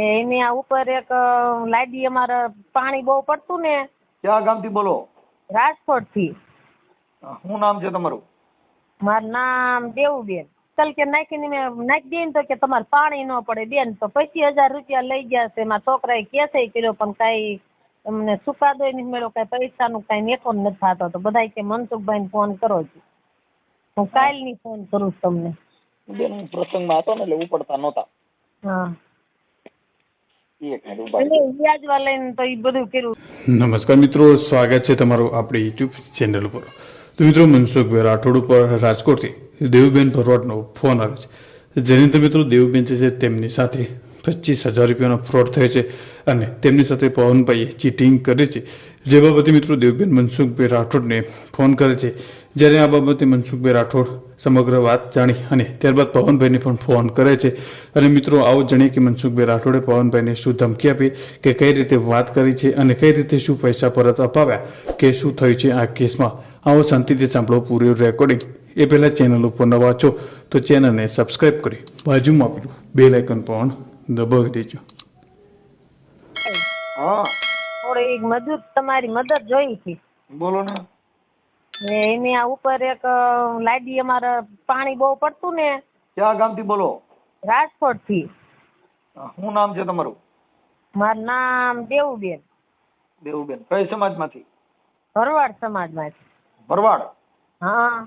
ને એની આ ઉપર એક લાડી અમારે પાણી બહુ પડતું ને. ક્યાં ગામથી બોલો? રાજકોટથી શું નામ છે તમારું? મારું નામ દેવુબેન. કલ કે નાખીને મેં નાખી દઈએ ને તો કે તમારે પાણી ન પડે બેન. તો પચીસ હજાર રૂપિયા લઈ ગયા છે. મારા છોકરાએ કેસે કર્યો પણ કાંઈ તમને સુકાદો નહીં મળ્યો કાંઈ પૈસાનું કાંઈ નેટો નથી થતો. તો બધાય કે મનસુખભાઈને ફોન કરો છો. હું કાલની ફોન કરું છું તમને. બેન પ્રસંગમાં હતો ને એટલે ઉપડતા નહોતા. હા એક મિનિટ ઊભા એટલે વ્યાજવા લઈને તો એ બધું કર્યું નમસ્કાર મિત્રો સ્વાગત છે તમારું આપણી યુટ્યુબ ચેનલ ઉપર. તો મિત્રો મનસુખભાઈ રાઠોડ ઉપર રાજકોટથી દેવુબેન ભરવાડનો ફોન આવે છે. જેની અંદર મિત્રો દેવુબેન જે છે તેમની સાથે પચીસ હજાર રૂપિયાનો ફ્રોડ થયો છે અને તેમની સાથે પવનભાઈએ ચીટિંગ કરે છે. જે બાબતે મિત્રો દેવબેન મનસુખભાઈ રાઠોડને ફોન કરે છે. જ્યારે આ બાબતે મનસુખભાઈ રાઠોડ સમગ્ર વાત જાણી અને ત્યારબાદ પવનભાઈને પણ ફોન કરે છે. અને મિત્રો, આવો જાણીએ કે મનસુખભાઈ રાઠોડે પવનભાઈને શું ધમકી આપી, કે કઈ રીતે વાત કરી છે અને કઈ રીતે શું પૈસા પરત અપાવ્યા, કે શું થયું છે આ કેસમાં? આવો શાંતિથી સાંભળો પૂરું રેકોર્ડિંગ એ પહેલાં ચેનલ ઉપર નવા છો તો ચેનલને સબસ્ક્રાઈબ કરી બાજુમાં આપેલું બે લાઇકન પણ દબાવી દેજો. હા. થોડી મદદ તમારી મદદ જોઈ હતી બોલો ને. ને એની આ ઉપર એક લાડી અમારે પાણી બહુ પડતું ને. ક્યાં ગામથી બોલો? રાજકોટથી શું નામ છે તમારું? મારું નામ દેવુબેન. દેવુબેન. કઈ સમાજમાંથી? ભરવાડ સમાજમાંથી. ભરવાડ? હા.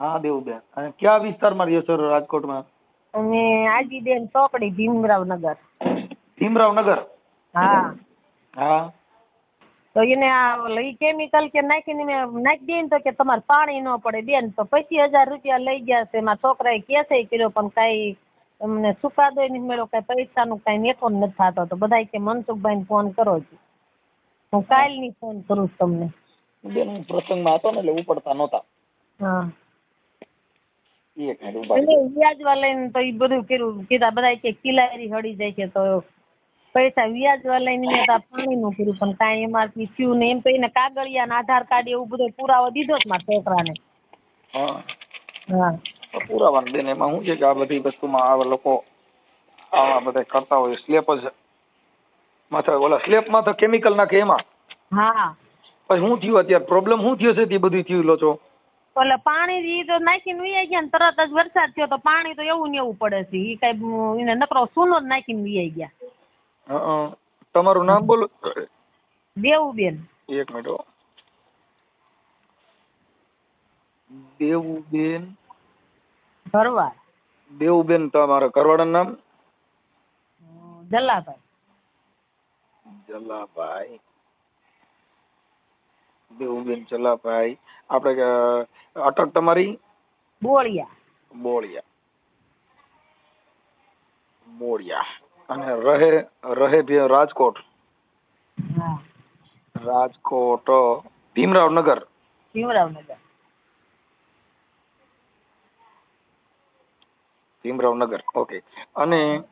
હા દેવુબેન. અને કયા વિસ્તારમાં રહ્યો છો રાજકોટમાં? અમે આજીબેન ચોકડી ભીમરાવ નગર ભીમરાવ નગર હા. હા. તો એને આ ઓલું કેમિકલ કે નાખીને મેં નાખી દે ને તો કે તમારે પાણી ન પડે બેન. તો પચીસ હજાર રૂપિયા લઈ ગયા છે. મારા છોકરાએ કેસે કર્યો પણ કાંઈ અમને ચુકાદોય નહીં મળ્યો કાંઈ પૈસાનું કાંઈ નેટો નથી થતો. તો બધાય કે મનસુખભાઈને ફોન કરો છો. હું કાલની ફોન કરું છું તમને. બેન હું પ્રસંગમાં હતો ને એટલે ઉપડતા નહોતા. હા. વ્યાજવા લઈને તો એ બધું કર્યું. કીધા બધા કે કિલારી હળી જાય છે તો પૈસા વ્યાજ લઈને મેં તો નું પાણીનું કર્યું. પણ કાંઈ એમાંથી થયું ને એમ તો એને કાગળિયા ને આધાર કાર્ડ એવું બધો પુરાવો દીધો જ મારા છોકરાને. હા. હા. તો પુરાવાનું બેન એમાં શું છે કે આ બધી વસ્તુમાં આવા લોકો આવા બધા કરતા હોય. સ્લેપ જ માથે ઓલા સ્લેપમાં તો કેમિકલ નાખે એમાં. હા. પછી શું થયું? અત્યારે પ્રોબ્લેમ શું થયો છે તે બધું થયું લો છો? એટલે પાણી ઈ તો નાખીને વીઆઈ ગયા ને તરત જ વરસાદ થયો તો પાણી તો એવું ને એવું પડે છે. ઈ કઈ એને નકરો સૂનો જ નાખીને વીઆઈ ગયા. તમારું નામ બોલો. દેવુબેન. એક મિનિટ. દેવુબેન. ભરવાડ. દેવુબેન તમારા કરવાડા નામ? જલાભાઈ જલાભાઈ દેવુબેન ચલાભાઈ આપણે અટક તમારી? બોળિયા. બોળિયા. બોળિયા. અને રહે રહે ભી રાજકોટ? ભીમરાવ રાજકોટ ભીમરાવ નગર ભીમરાવ નગર ઓકે. અને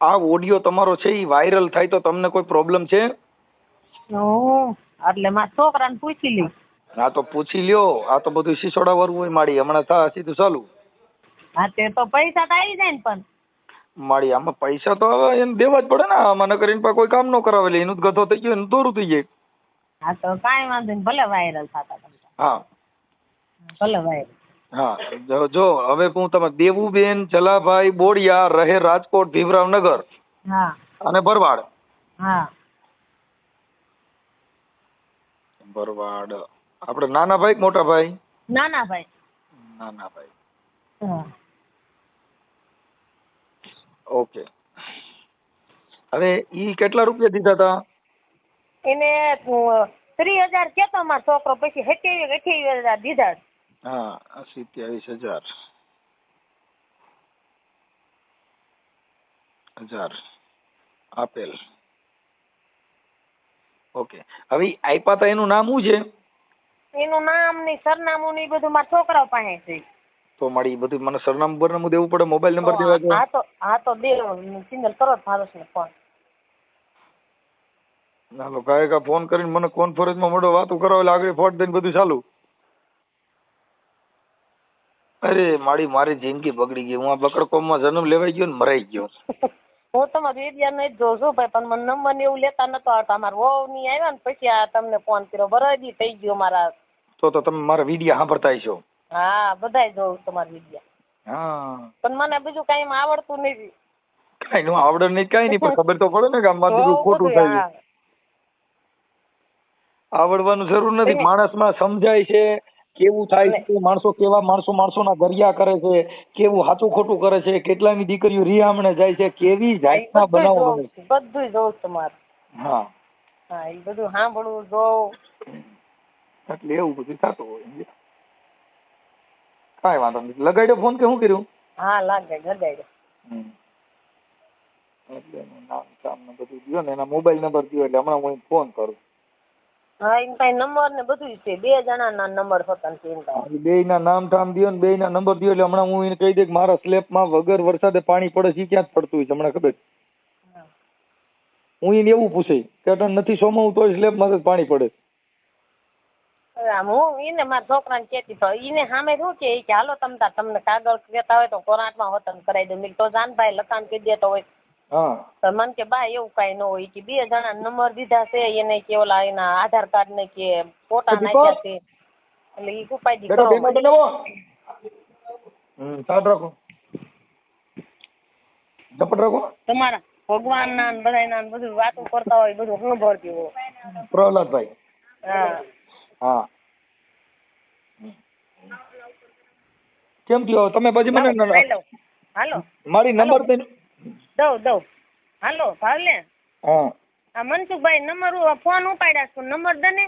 આ ઓડિયો તમારો છે એ વાયરલ થાય તો તમને કોઈ પ્રોબ્લેમ છે? એટલે મારા છોકરાને પૂછી લઈ હા તો પૂછી લ્યો. આ તો બધું સિસોડા વાળું હોય માડી હમણાં થા સીધું ચાલુ. હા તે તો પૈસા તો આવી જાય ને પણ. માડી આમાં પૈસા તો હવે એને દેવા જ પડે ને. આમાં નકર એને કોઈ કામ ન કરાવે. એટલે એનું જ ગધો થઈ ગયો એનું દોરું થઈ જાય. હા તો કાંઈ વાંધો નહીં. ભલે વાયરલ થતા હા. ભલે વાયરલ હા જો જો હવે હું તમે દેવુબેન જલાભાઈ બોડિયા રહે રાજકોટ ભીમરાવનગર હા. અને ભરવાડ. હા. ભરવાડ આપણે નાના ભાઈ કે મોટા ભાઈ ના ના ભાઈ નાના ભાઈ હા. ઓકે. હવે ઈ કેટલા રૂપિયા દીધા હતા એને ત્રીસ હજાર કેતો મારો છોકરો પછી સત્યાવીસ અઠ્યાવીસ હજાર દીધા. હા સત્યાવીસ હજાર. હજાર. આપેલ. ઓકે. હવે ઈ આપ્યા તા એનું નામ શું છે? એનું નામ ને સરનામું ને ઈ બધું મારા છોકરા પાસે છે. તો મારી ઈ બધું મને સરનામું બરનામું દેવું પડે મોબાઈલ નંબર દેવા હા તો હા તો દે સિંગલ કરો ફારુસ ને ફોન. નાલો કાય કા ફોન કરીને મને કોન્ફરન્સમાં મળો વાતો કરો એટલે આગળ ફોટ દઈને બધું ચાલુ. અરે મારી મારી જિંદગી બગડી ગઈ. હું આ બકડકોમમાં જન્મ લેવાઈ ગયો ને મરાઈ ગયો. હું તમારો નહીં જ જોઉં છું ભાઈ પણ મને નંબર ને એવું લેતા નતો આવતા અમારા વહુ ની આવ્યા ને પછી આ તમને ફોન કર્યો. બરાબર થઈ ગયો મારા. તો તો તમે મારા વિડીયા સાંભળતા છો હા બધાય જોઉં તમારા વિડીયા. હા. પણ મને બીજું કઈ આવડતું નથી. કઈ નું આવડે નહીં કાંઈ નહીં પણ ખબર તો પડે ને કે આમાં બધું ખોટું થાય આવડવાનું જરૂર નથી. માણસમાં સમજાય છે કેવું થાય છે માણસો કેવા માણસો માણસોના ગરિયા કરે છે કેવું સાચું ખોટું કરે છે કેટલાની દીકરીઓ રિયામણે જાય છે કેવી જાતના બનાવો બધુંય જોઉં તમારે હા. હા એ બધું સાંભળવું જોઉં. એટલે એવું બધું થતું હોય કાંઈ વાંધો નહીં લગાડ્યો ફોન કે શું કર્યું? હા લગાડ્યો લગાડ્યો. એટલે નામ સામ ને બધું દો ને એના મોબાઈલ નંબર દો એટલે હમણાં હું ફોન કરું. હા એમ કઈ નંબર ને બધુંય છે. બે જણા ના નંબર હતા ને. બે નામ ઠામ દ્યો ને બે ના નંબર દ્યો એટલે હમણાં હું એને કહી દે કે મારા સ્લેબમાં વગર વરસાદે પાણી પડે છે ક્યાં જ પડતું હોય છે હમણાં ખબર? હું. એને એવું પૂછે કે અટણ નથી સોમાવું તો સ્લેબમાં જ પાણી પડે. હું એને મારા છોકરાને કેતી તો ઈને સામે શું કે હાલો તમતા તમને કાગળ કહેતા હોય તો કોરાટમાં વતન કરાવી દઉં તો જાનભાઈ લખાણ કહી દેતો હોય. હા. મને કે બા એવું કઈ ન હોય. કે બે જણા નંબર દીધા છે એને કે ઓલા એના આધાર કાર્ડ ને કે ફોટા નાખ્યા છે. એટલે ઈ ઉપાડી કરો હમ સાડ રાખો. ઝપટ રાખો. તમારા ભગવાન ના બધાયના ને બધું વાતો કરતા હોય બધું સાંભળતી હોય. પ્રહલાદભાઈ. હા. હા. કેમ કયો તમે પછી મને હાલો. મારી નંબર દઉં દઉં. હાલો ભાવલે હા. આ મનસુખભાઈ નંબર ફોન ઉપાડ્યા છું નંબર દે ને.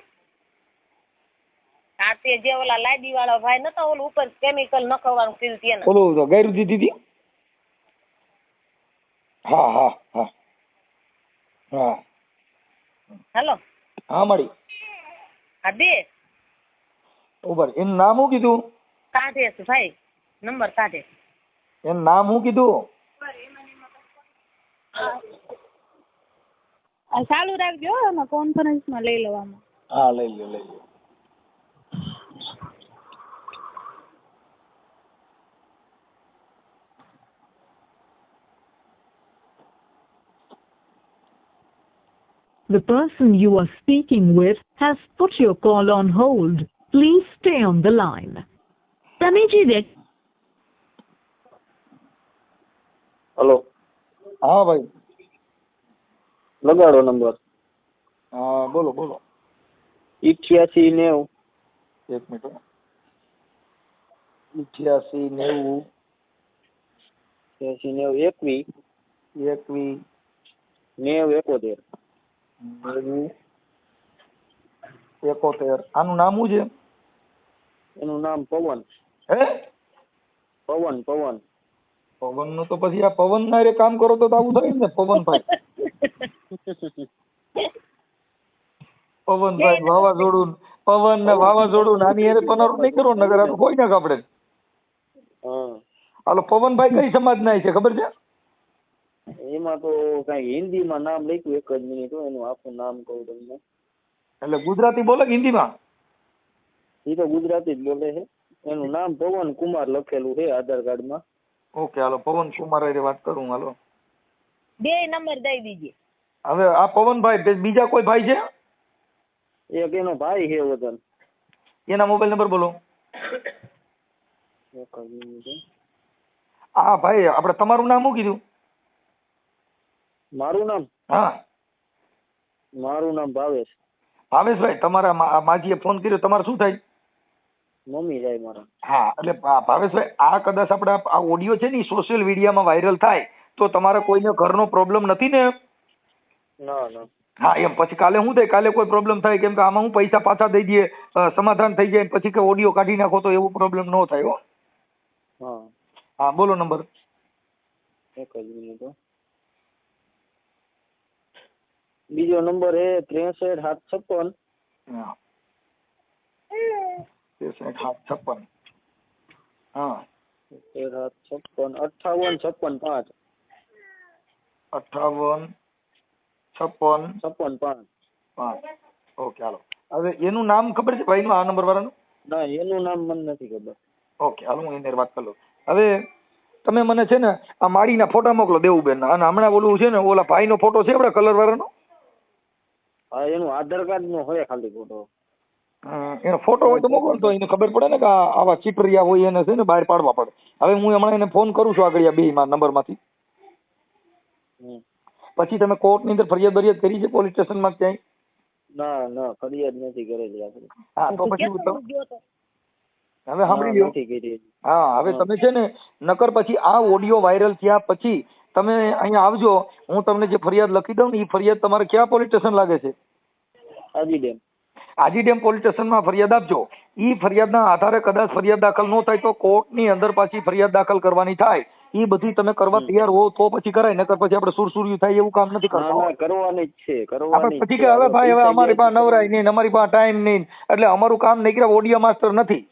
આ તે જે ઓલા લાદી વાળો ભાઈ નતો ઓલું ઉપર કેમિકલ નખવાનું કીધું તેને ઓલું તો ગાયરું દીધી હતી હા હા હા. હા. હાલો. હા મળી. હા દે ઉભર એનું નામ શું કીધું? કાઢે ભાઈ નંબર કાઢે એનું નામ શું કીધું? ચાલુ રાખજો હો, આમાં કોન્ફરન્સમાં લઈ લેવામાં હા લઈ લો લઈ લો The person you are speaking with has put your call on hold. Please stay on the line. તમે જે વ્યક્તિ હલો હા ભાઈ લગાડો નંબર. હા બોલો બોલો. ઇઠ્યાસી નેવું. એક મિનિટ ઇઠ્યાસી નેવું. ઇઠ્યાસી નેવું એકવી. એકવી. નેવ એકોતેર. એકોતેર. આનું નામ શું છે? એનું નામ પવન. હે? પવન પવન. પવનનું તો પછી આ પવન ના રે કામ કરો તો તો આવું થાય ને પવનભાઈ. પવનભાઈ વાવાઝોડું પવન ને વાવાઝોડું નાની આની પનારું નહીં કરો નગર આ કોઈ નાખ આપણે હા. હાલો પવનભાઈ કઈ સમાજ ના છે ખબર છે? એમાં તો કઈ હિન્દીમાં નામ લખ્યું એક જ મિનિટ એનું આખું નામ કહું તમને. એટલે ગુજરાતી બોલે કે હિન્દીમાં? એ તો ગુજરાતી જ બોલે છે. એનું નામ પવન કુમાર લખેલું છે આધાર કાર્ડમાં ઓકે હાલો પવન કુમાર હારે વાત કરું હાલો. બે નંબર દઈ દીજે. હવે આ પવનભાઈ બીજા કોઈ ભાઈ છે? એક એનો ભાઈ છે વતન. એના મોબાઈલ નંબર બોલો. હો. ભાઈ આપણે તમારું નામ શું કીધું? મારું નામ? હા. મારું નામ ભાવેશ. ભાવેશભાઈ તમારા માજીએ ફોન કર્યો તમારે શું થાય? મમ્મી જાય મારા. હા એટલે ભાવેશભાઈ આ કદાચ આપણે આ- ઓડિયો છે ને સોશિયલ મીડિયામાં વાયરલ થાય તો તમારા કોઈને ઘરનો પ્રોબ્લેમ નથી ના? હા એમ પછી કાલે શું થાય કાલે કોઈ પ્રોબ્લેમ થાય કેમ કે આમાં હું પૈસા પાછા દઈ દઈએ અ, સમાધાન થઈ જાય ને પછી કે ઓડિયો કાઢી નાખો તો એવું પ્રોબ્લેમ ન થાય હો. હા. હા બોલો નંબર. એક જ મિનિટ હો. બીજો નંબર એ ત્રેસઠ સાત છપ્પન. હા. ત્રેસઠ સાત છપ્પન. હા. તેર સાત છપ્પન અઠ્ઠાવન છપ્પન પાંચ. અઠાવન છપ્પન છપ્પન પાંચ. પાંચ. Okay hello. હવે એનું નામ ખબર છે ભાઈનું? આ નંબર વાળાનું? ના એનું નામ મને નથી ખબર. ઓકે હાલો હું એની વાત કરી લઉં. હવે તમે મને છે ને આ માળીના ફોટા મોકલો દેવુબેન અને હમણાં ઓલું છે ને ઓલા ભાઈનો ફોટો છે આપણે કલર વાળાનો? હા એનું આધાર કાર્ડ નો હોય ખાલી ફોટો. એનો ફોટો હોય તો મોકલો તો એને ખબર પડે ને કે આ આવા ચીટરિયા હોય એને છે ને બહાર પાડવા પડે. હવે હું હમણાં એને ફોન કરું છું આગળ બે માં નંબરમાંથી. પછી તમે કોર્ટની અંદર ફરિયાદ બરિયાદ કરી છે પોલીસ સ્ટેશનમાં ક્યાંય? ના ના ફરિયાદ નથી કરેલી આપણે. હા તો પછી? હવે સાંભળી લો હા હવે તમે છે ને નકર પછી આ ઓડિયો વાયરલ થયા પછી તમે અહીંયા આવજો હું તમને જે ફરિયાદ લખી દઉં ને એ ફરિયાદ તમારે ક્યાં પોલીસ સ્ટેશન લાગે છે? Aji dam Aji dam police સ્ટેશનમાં ફરિયાદ આપજો. એ ફરિયાદના આધારે કદાચ ફરિયાદ દાખલ ન થાય તો કોર્ટની અંદર પાછી ફરિયાદ દાખલ કરવાની થાય. એ બધી તમે કરવા તૈયાર હો તો પછી કરાય નકર પછી આપણે સુરસુર્યું થાય એવું કામ નથી કરતા. કરવાની જ છે કરવાની પછી કે હવે ભાઈ હવે અમારી પાસે નવરાય નહીં અમારી પાસે ટાઈમ નહીં. એટલે અમારું કામ નીકળ્યા ઓડિયો માસ્ટર નથી.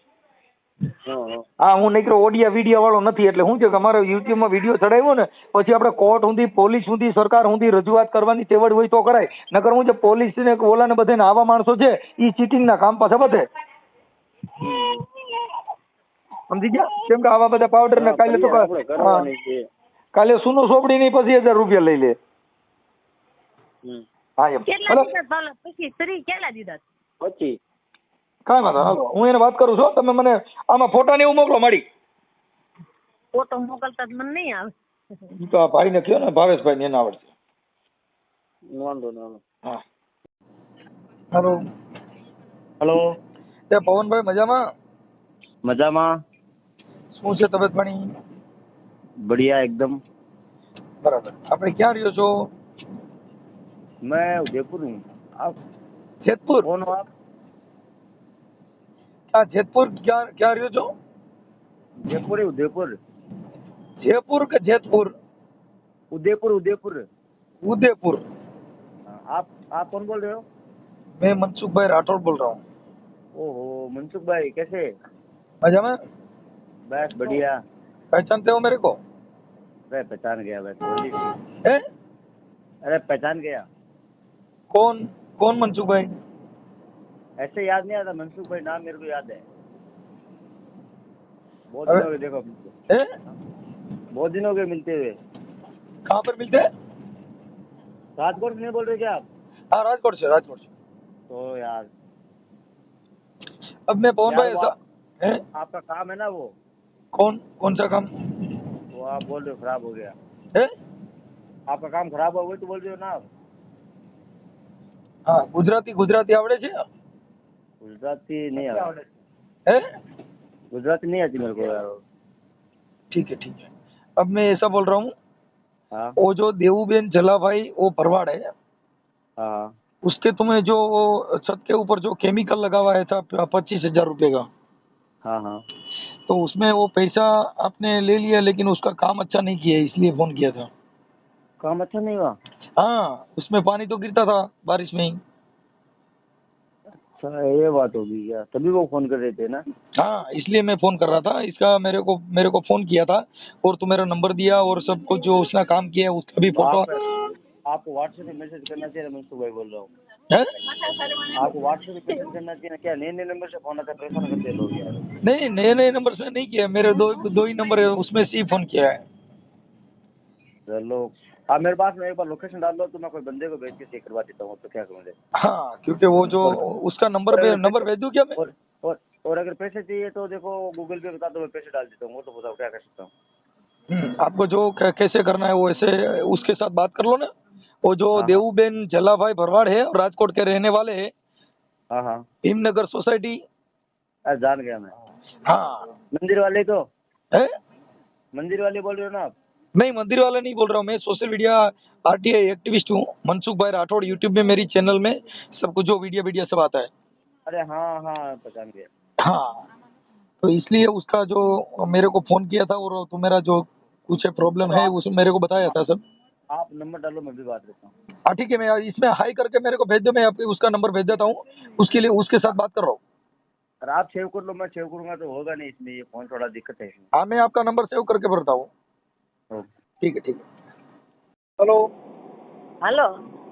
હા, હા. નીકળ્યો ઓડિયા વીડિયો વાળો નથી એટલે હું છે કે અમારે યુટ્યુબમાં વીડિયો ચડાવ્યો ને પછી આપણે કોર્ટ સુધી પોલીસ સુધી સરકાર સુધી રજૂઆત કરવાની તેવડ હોય તો કરાય. નકર હું જે પોલીસ ને ઓલા ને બધાને આવા માણસો છે એ ચીટિંગ ના કામ પાછા બધે સમજી ગયા? કેમ કે આવા બધા પાવડર ને કાલે તો કાલે સુનો સોપડી ની પછી હજાર રૂપિયા લઈ લે. હા એમ? પછી કાંઈ વાંધો હાલો. હું એને વાત કરું છું તમે મને આમાં ફોટા ને એવું મોકલો મળી ફોટો મોકલતા મને નહીં આવે. ઈ તો આ ભાઈને કયો ને ભાવેશભાઈ ને એને આવડશે. વાંધો ના હા. Hello hello. એ પવનભાઈ મજામાં? મજામાં. શું છે તબિયત પાણી बढ़िया एकदम બરાબર આપણે ક્યાં રહ્યો છો मैं उदयपुर हूँ आप જેતપુર कौन हो आप હા જેતપુર ક્યાં ક્યાં રહ્યો છો जयपुर है उदयपुर જયપુર કે જેતપુર उदयपुर उदयपुर उदयपुर हाँ, आप आप कौन बोल रहे हो मैं मनसुख भाई राठौड़ बोल रहा हूँ ओहो मनसुख भाई कैसे मजा में बस बढ़िया। पहचानते हो मेरे को? अरे पहचान गया बस है अरे पहचान गया। कौन कौन मनसुख भाई? ऐसे याद नहीं आता मनसुख भाई नाम मेरे को याद है। बहुत दिन हो गए देखो। है बहुत दिन हो गए मिलते हुए। कहाँ पर मिलते? हैं राजकोट से नहीं बोल रहे क्या आप? हाँ राजकोट से राजकोट से। तो यार। अब मैं पवन भाई ऐसा आपका काम है ना वो। कौन कौन सा काम? वो आप बोल रहे हो खराब हो गया। है? आपका काम खराब हो गया तो बोल रहे हो ना आप। हाँ गुजराती गुजराती आवड़े છે गुजराती नहीं आती है? गुजराती नहीं आती मेरे को यार ठीक है ठीक है। अब मैं ऐसा बोल रहा हूँ हाँ। वो जो देवूबेन जलाभाई वो भरवाड़ है। हाँ उसके तुम्हें जो छत के ऊपर जो केमिकल लगा हुआ है था पच्चीस हज़ार रुपये का। हाँ हाँ। तो उसमें वो पैसा आपने ले लिया लेकिन उसका काम अच्छा नहीं किया इसलिए फ़ोन किया था। काम अच्छा नहीं हुआ? हाँ उसमें पानी तो गिरता था बारिश में ही। अच्छा ये बात होगी क्या तभी वो फ़ोन कर रहे थे ना? हाँ इसलिए मैं फ़ोन कर रहा था इसका मेरे को मेरे को फ़ोन किया था और तू मेरा नंबर दिया और सब कुछ जो उसने काम किया उसका भी फ़ोटो। आप, आपको व्हाट्सएप मैसेज करना चाहिए मनसुख भाई बोल रहा है। आपको व्हाट्सएप पे मैसेज करना चाहिए क्या नए नए नंबर से फ़ोन आता परेशान करते लोग यार। नहीं नए नए नंबर से नहीं किया मेरे दो दो ही नंबर है उसमें से ही फ़ोन किया है। चलो। आप मेरे पास में एक बार लोकेशन डाल दो तो मैं कोई बंदे को भेज के चेक करवा देता हूँ तो क्या करूँगा हाँ क्योंकि वो जो उसका नंबर पे नंबर भेज दूँ क्या मैं? और और और अगर पैसे चाहिए तो देखो गूगल पे बता दो मैं पैसे डाल देता हूँ। वो तो बताओ क्या कर सकता हूँ? हम्म, आपको जो कैसे करना है वो ऐसे उसके साथ बात कर लो ना। वो जो हाँ। देवूबेन जलाभाई भरवाड़ है और राजकोट के रहने वाले हैं हाँ हाँ। सोसाइटी। जान गया मैं। हाँ। मंदिर वाले तो है? मंदिर वाले बोल रहे हो ना आप? नहीं मंदिर वाला नहीं बोल रहा हूँ मैं सोशल मीडिया आरटीआई एक्टिविस्ट हूँ मनसुख भाई राठौड़ यूट्यूब में मेरी चैनल में सब कुछ जो वीडियो वीडियो सब आता है। अरे हाँ हाँ पहचान गया। हाँ। तो इसलिए उसका जो मेरे को फ़ोन किया था और तो मेरा जो कुछ प्रॉब्लम है उस मेरे को बताया था सब। आप नंबर डालो मैं भी बात करता हूँ हाँ ठीक है मैं इसमें हाई करके मेरे को भेज दो मैं आपके उसका नंबर भेज देता हूँ उसके लिए उसके साथ बात कर रहा हूँ अगर आप सेव कर लो मैं सेव करूंगा तो होगा नहीं इसमें ये फोन थोड़ा दिक्कत है इसमें हाँ मैं आपका नंबर सेव करके भरता हूँ ओके। ठीक है ठीक है हेलो હાલો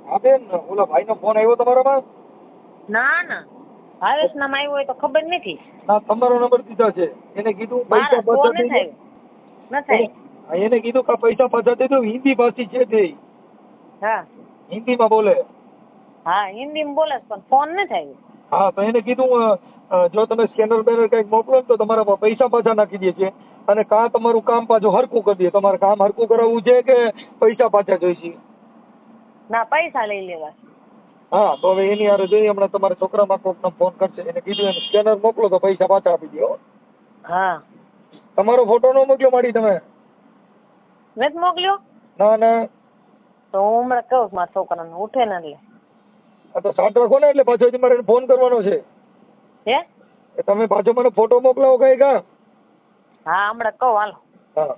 હા બેન ઓલા ભાઈનો ફોન આવ્યો તમારામાં ના ના ભાવેશનામાં આવ્યો હોય તો ખબર નથી ના તમારો નંબર દીધા છે એને કીધું પૈસા મારા પાછા ફોન દઈ એને કીધું કે પૈસા પાછા દો હિન્દી ભાષી છે તે હા. હિન્દીમાં બોલે. હા હિન્દીમાં બોલે પણ ફોન ન થાય હા તો એને કીધું જો તમે સ્કેનર બેનર કંઈક મોકલો તો તમારા પર પૈસા પાછા નાખી દે છે. અને કાં તમારું કામ પાછું હરકું કરી દે. તમારે કામ હરકું કરાવવું છે કે પૈસા પાછા જોઈશે? ના પૈસા લઈ લેવા. હા તો હવે એની હારે જોઈએ હમણાં તમારા છોકરામાં કોકને ફોન કરશે. એને કીધું એને સ્કેનર મોકલો તો પૈસા પાછા આપી દો હા. તમારો ફોટો ન મોકલ્યો માડી તમે? નથી મોકલ્યો? ના ના. તો હું હમણાં કહું મારા છોકરાને ઉઠે ને એટલે. આ તો સાત રાખો ને એટલે પાછો હજી મારે ફોન કરવાનો છે. હે? તમે પાછો મને ફોટો મોકલાવો કઈ કા? હા હમણાં કહું હાલો. હા.